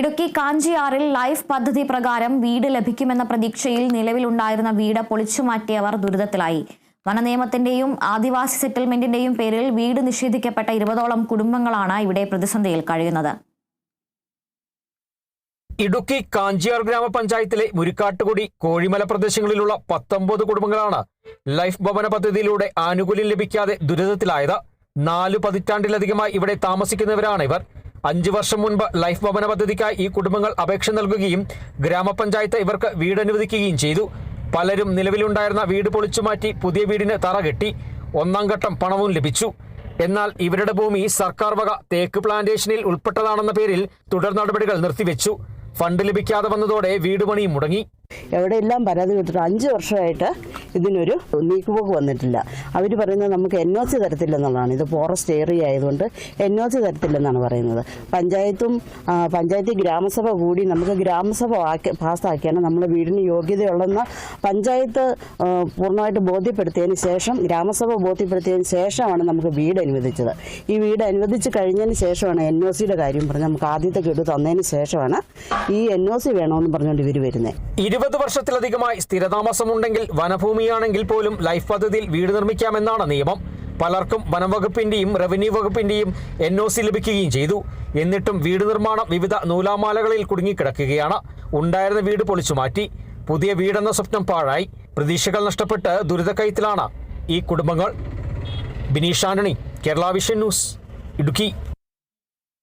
Idukki കാഞ്ചിയാറിൽ life പദ്ധതി പ്രകാരം വീട് ലഭിക്കുമെന്ന പ്രതീക്ഷയിൽ നിലവിലുണ്ടായിരുന്ന വീട് പൊളിച്ചുമാറ്റിയവർ ദുരിതത്തിലായി. വനനിയമത്തിന്റെയും ആദിവാസി സെറ്റിൽമെന്റിന്റെയും പേരിൽ വീട് നിഷേധിക്കപ്പെട്ട ഇരുപതോളം കുടുംബങ്ങളാണ് ഇവിടെ പ്രതിസന്ധിയിൽ കഴിയുന്നത്. ഇടുക്കി കാഞ്ചിയാർ ഗ്രാമപഞ്ചായത്തിലെ മുരിക്കാട്ടുകുടി കോഴിമല പ്രദേശങ്ങളിലുള്ള പത്തൊമ്പത് കുടുംബങ്ങളാണ് ലൈഫ് ഭവന പദ്ധതിയിലൂടെ ആനുകൂല്യം ലഭിക്കാതെ ദുരിതത്തിലായത്. നാലു പതിറ്റാണ്ടിലധികമായി ഇവിടെ താമസിക്കുന്നവരാണ് ഇവർ. അഞ്ചു വർഷം മുൻപ് ലൈഫ് ഭവന പദ്ധതിക്കായി ഈ കുടുംബങ്ങൾ അപേക്ഷ നൽകുകയും ഗ്രാമപഞ്ചായത്ത് ഇവർക്ക് വീട് അനുവദിക്കുകയും ചെയ്തു. പലരും നിലവിലുണ്ടായിരുന്ന വീട് പൊളിച്ചുമാറ്റി പുതിയ വീടിന് തറ കെട്ടി ഒന്നാം ഘട്ടം പണവും ലഭിച്ചു. എന്നാൽ ഇവരുടെ ഭൂമി സർക്കാർ വക തേക്ക് പ്ലാന്റേഷനിൽ ഉൾപ്പെട്ടതാണെന്ന പേരിൽ തുടർ നടപടികൾ നിർത്തിവെച്ചു. ഫണ്ട് ലഭിക്കാതെ വന്നതോടെ വീട് പണിയും മുടങ്ങി. എവിടെയെല്ലാം പരാതി കൊടുത്തിട്ട് അഞ്ച് വർഷമായിട്ട് ഇതിനൊരു നീക്കുപോക്ക് വന്നിട്ടില്ല. അവർ പറയുന്നത് നമുക്ക് എൻ ഒ സി തരത്തില്ലെന്നുള്ളതാണ്. ഇത് ഫോറസ്റ്റ് ഏരിയ ആയതുകൊണ്ട് എൻ ഒ സി തരത്തില്ലെന്നാണ് പറയുന്നത്. പഞ്ചായത്തും പഞ്ചായത്തി ഗ്രാമസഭ കൂടി നമുക്ക് ഗ്രാമസഭ ആക്കി പാസ്സാക്കിയാണ് നമ്മൾ വീടിന് യോഗ്യതയുള്ളതെന്ന് പഞ്ചായത്ത് പൂർണമായിട്ട് ബോധ്യപ്പെടുത്തിയതിന് ശേഷം ഗ്രാമസഭ ബോധ്യപ്പെടുത്തിയതിന് ശേഷമാണ് നമുക്ക് വീട് അനുവദിച്ചത്. ഈ വീട് അനുവദിച്ച് കഴിഞ്ഞതിന് ശേഷമാണ് എൻ ഒ സിയുടെ കാര്യം പറഞ്ഞ് നമുക്ക് ആദ്യത്തെ ഗഡു തന്നതിന് ശേഷമാണ് ഈ എൻ ഒ സി വേണമെന്ന് പറഞ്ഞുകൊണ്ട് ഇവർ വരുന്നത്. ഇരുപത് വർഷത്തിലധികമായി സ്ഥിരതാമസമുണ്ടെങ്കിൽ വനഭൂമിയാണെങ്കിൽ പോലും ലൈഫ് പദ്ധതിയിൽ വീട് നിർമ്മിക്കാമെന്നാണ് നിയമം. പലർക്കും വനംവകുപ്പിന്റെയും റവന്യൂ വകുപ്പിന്റെയും എൻ ഒ സി ലഭിക്കുകയും ചെയ്തു. എന്നിട്ടും വീട് നിർമ്മാണം വിവിധ നൂലാമാലകളിൽ കുടുങ്ങിക്കിടക്കുകയാണ്. ഉണ്ടായിരുന്ന വീട് പൊളിച്ചു മാറ്റി. പുതിയ വീടെന്ന സ്വപ്നം പാഴായി. പ്രതീക്ഷകൾ നഷ്ടപ്പെട്ട് ദുരിതക്കയത്തിലാണ് ഈ കുടുംബങ്ങൾ. Bineesh Antony Kerala vision news Idukki.